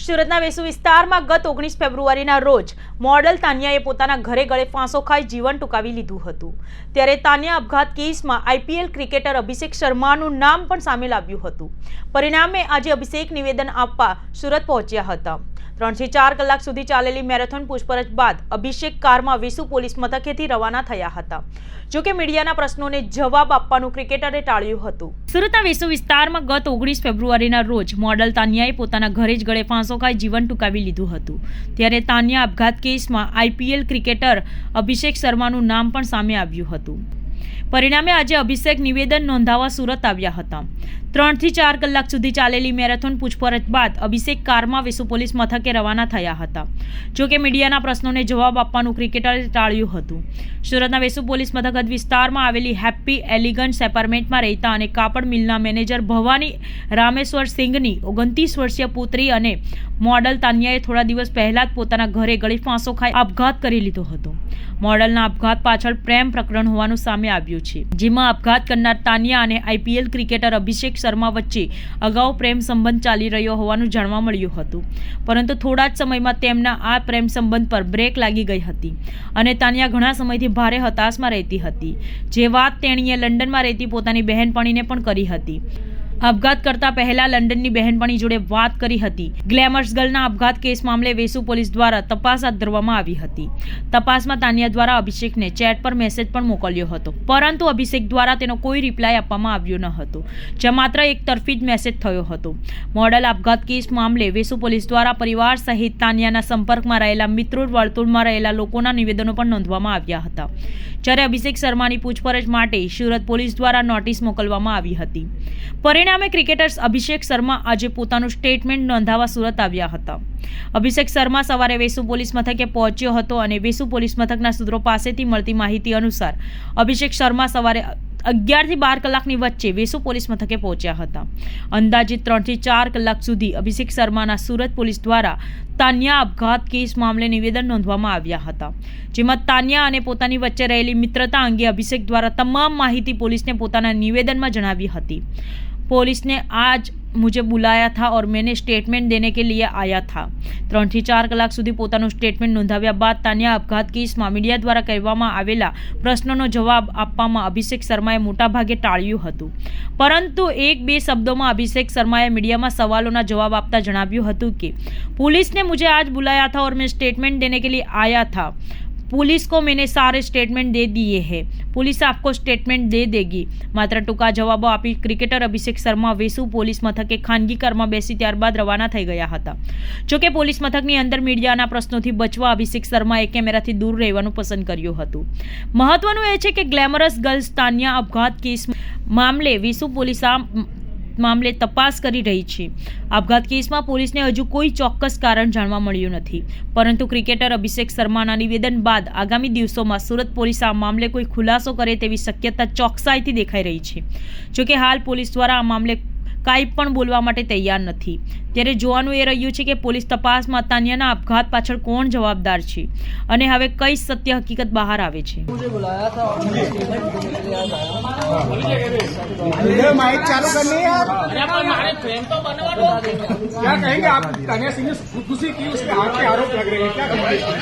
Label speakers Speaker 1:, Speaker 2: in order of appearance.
Speaker 1: સુરતના વેસુ વિસ્તારમાં ગત ઓગણીસ ફેબ્રુઆરીના રોજ મોડલ તાનિયાએ પોતાના ઘરે ગળે ફાંસો ખાઈ જીવન ટૂંકાવી લીધું હતું. ત્યારે તાનિયા આપઘાત કેસમાં આઈપીએલ ક્રિકેટર અભિષેક શર્માનું નામ પણ સામે લાવ્યું હતું. પરિણામે આજે અભિષેક નિવેદન આપવા સુરત પહોંચ્યા હતા. ત્રણથી ચાર કલાક સુધી ચાલેલી મેરેથોન પૂછપરછ બાદ અભિષેક કારમાં વિસુ પોલીસ મથકેથી રવાના થયા હતા. જોકે મીડિયાના પ્રશ્નોને જવાબ આપવાનું ક્રિકેટરે ટાળ્યું હતું. સુરતના વિસુ વિસ્તારમાં ગત ઓગણીસ ફેબ્રુઆરીના રોજ મોડલ તાનિયાએ પોતાના ઘરે જ ગળે ફાંસો ખાઈ જીવન ટૂંકાવી લીધું હતું. ત્યારે તાનિયા આપઘાત કેસમાં આઈપીએલ ક્રિકેટર અભિષેક શર્માનું નામ પણ સામે આવ્યું હતું. પરિણામે આજે અભિષેક નિવેદન નોંધાવવા સુરત આવ્યા હતા. ત્રણથી ચાર કલાક સુધી ચાલેલી મેરેથોન પૂછપરછ બાદ અભિષેક કારમાં વેસુ પોલીસ મથકે રવાના થયા હતા. જોકે મીડિયાના પ્રશ્નોને જવાબ આપવાનું ક્રિકેટરે ટાળ્યું હતું. સુરતના વેસુ પોલીસ મથક વિસ્તારમાં આવેલી હેપ્પી એલિગન્ટ એપાર્ટમેન્ટમાં રહેતા અને કાપડ મિલના મેનેજર ભવાની રામેશ્વર સિંઘની ઓગણત્રીસ વર્ષીય પુત્રી અને મોડલ તાનિયાએ થોડા દિવસ પહેલા જ પોતાના ઘરે ગળી ફાંસો ખાઈ આપઘાત કરી લીધો હતો. મોડલના આપઘાત પાછળ પ્રેમ પ્રકરણ હોવાનું સામે આવ્યું છે. જેમાં આપઘાત કરનાર તાનિયા અને આઈપીએલ ક્રિકેટર અભિષેક શર્મા વચ્ચે અગાઉ પ્રેમ સંબંધ ચાલી રહ્યો હોવાનું જાણવા મળ્યું હતું. પરંતુ થોડા જ સમયમાં તેમના આ પ્રેમ સંબંધ પર બ્રેક લાગી ગઈ હતી અને તાનિયા ઘણા સમયથી ભારે હતાશમાં રહેતી હતી. જે વાત તેણીએ લંડનમાં રહેતી પોતાની બહેનપણીને પણ કરી હતી. આપઘાત કરતા પહેલા લંડનની બહેનપણી જોડે વાત કરી હતી. ગ્લેમર્સ ગર્લના આપઘાત કેસ મામલે વેસુ પોલીસ દ્વારા તપાસ હાથ ધરવામાં આવી હતી. તપાસમાં તાનિયા દ્વારા અભિષેકને ચેટ પર મેસેજ પણ મોકલ્યો હતો. પરંતુ અભિષેક દ્વારા તેનો કોઈ રિપ્લાય આપવામાં આવ્યો ન હતો. જ્યાં માત્ર એક તરફી જ મેસેજ થયો હતો. મોડલ આપઘાત કેસ મામલે વેસુ પોલીસ દ્વારા પરિવાર સહિત તાનિયાના સંપર્કમાં રહેલા મિત્રો વર્તુળમાં રહેલા લોકોના નિવેદનો પણ નોંધવામાં આવ્યા હતા. જ્યારે અભિષેક શર્માની પૂછપરછ માટે સુરત પોલીસ દ્વારા નોટિસ મોકલવામાં આવી હતી. પરિણામે ક્રિકેટર્સ અભિષેક શર્મા આજે પોતાનું સ્ટેટમેન્ટ નોંધાવા સુરત આવ્યા હતા. અભિષેક શર્મા સવારે વેસુ પોલીસ મથકે પહોંચ્યો હતો અને વેસુ પોલીસ મથકના સૂત્રો પાસેથી મળતી માહિતી અનુસાર અભિષેક શર્મા સવારે અગિયારથી બાર કલાકની વચ્ચે વેસુ પોલીસ મથકે પહોંચ્યા હતા. અંદાજિત ત્રણથી ચાર કલાક સુધી અભિષેક શર્માના સુરત પોલીસ દ્વારા તાન્યા આપઘાત કેસ મામલે નિવેદન નોંધવામાં આવ્યા હતા. જેમાં તાન્યા અને પોતાની વચ્ચે રહેલી મિત્રતા અંગે અભિષેક દ્વારા તમામ માહિતી પોલીસને પોતાના નિવેદનમાં જણાવી હતી. पुलिस ने आज मुझे बुलाया था और मैंने स्टेटमेंट देने के लिए आया था ત્રણથી ચાર કલાક સુધી પોતાનું સ્ટેટમેન્ટ નોંધાવ્યા બાદ તાન્યા આપઘાત કેસમાં મીડિયા દ્વારા કહેવામાં આવેલા પ્રશ્નોનો જવાબ આપવામાં અભિષેક શર્માએ મોટાભાગે ટાળ્યું હતું પરંતુ એક બે શબ્દોમાં અભિષેક શર્માએ મીડિયામાં સવાલોના જવાબ આપતા જણાવ્યું હતું કે पुलिस मुझे आज बुलाया था और मैं स्टेटमेंट देने के लिए आया था पुलिस को मैंने सारे स्टेटमेंट दे दिए हैं। पुलिस आपको स्टेटमेंट दे देगी। માત્ર ટૂંકા જવાબો આપી ક્રિકેટર અભિષેક શર્મા વેસુ પોલીસ મથકે ખાનગી કારમાં બેસી ત્યારબાદ રવાના થઈ ગયા હતા જોકે પોલીસ મથકની અંદર મીડિયાના પ્રશ્નોથી બચવા અભિષેક શર્માએ કેમેરાથી દૂર રહેવાનું પસંદ કર્યું હતું મહત્વનું એ છે કે ગ્લેમરસ ગર્લ્સ તાન્યા અપઘાત કેસ મામલે વિસુ પોલીસ આ મામલે તપાસ કરી રહી છે. આપઘાત કેસમાં પોલીસને હજુ કોઈ ચોક્કસ કારણ જાણવા મળ્યું નથી. પરંતુ ક્રિકેટર અભિષેક શર્માના નિવેદન બાદ આગામી દિવસોમાં સુરત પોલીસ આ મામલે કોઈ ખુલાસો કરે તેવી શક્યતા ચોકસાઈથી દેખાઈ રહી છે. જોકે હાલ પોલીસ દ્વારા આ મામલે કાંઈ પણ બોલવા માટે તૈયાર નથી ત્યારે જોવાનું એ રહ્યું છે કે પોલીસ તપાસમાં તાન્યાના આપઘાત પાછળ કોણ જવાબદાર છે અને હવે કઈ સત્ય હકીકત બહાર આવે છે
Speaker 2: मुझे बुलाया था और मैं स्टेटमेंट देने के लिए आज आया
Speaker 3: ये माइक चालू करनी है आप
Speaker 2: बता देंगे
Speaker 3: क्या कहेंगे आप कन्या सिंह ने खुदकुशी की उसके हाथ के आरोप लग रहे हैं क्या कहेंगे